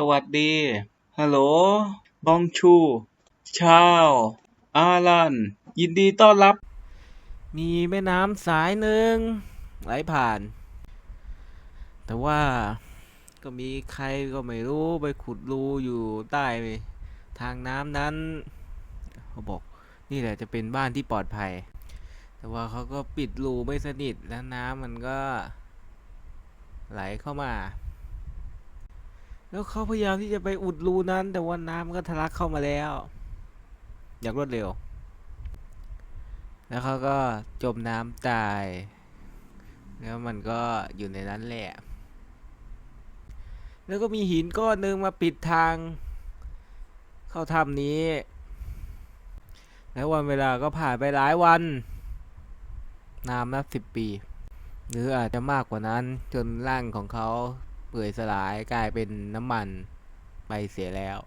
สวัสดี ฮัลโหล บองชู ชาว อารัน ยินดีต้อนรับ มีแม่น้ำสายหนึ่งไหลผ่าน แต่ว่าก็มีใครก็ไม่รู้ไปขุดรูอยู่ใต้ทางน้ำนั้นเขาบอกนี่แหละจะเป็นบ้านที่ปลอดภัย แต่ว่าเขาก็ปิดรูไม่สนิทแล้วน้ำมันก็ไหลเข้ามา แล้วเขาพยายามที่จะไปอุดรูนั้น แต่ว่าน้ำก็ทะลักเข้ามาแล้ว อย่างรวดเร็ว แล้วเขาก็จมน้ำตาย แล้วมันก็อยู่ในนั้นแหละ แล้วก็มีหินก้อนหนึ่งมาปิดทาง เข้าถ้ำนี้ แล้ววันเวลาก็ผ่านไปหลายวัน นามนับสิบปี หรืออาจจะมากกว่านั้นจนร่างของเขา เปื่อยสลายกลายเป็นน้ำมันไปเสียแล้ว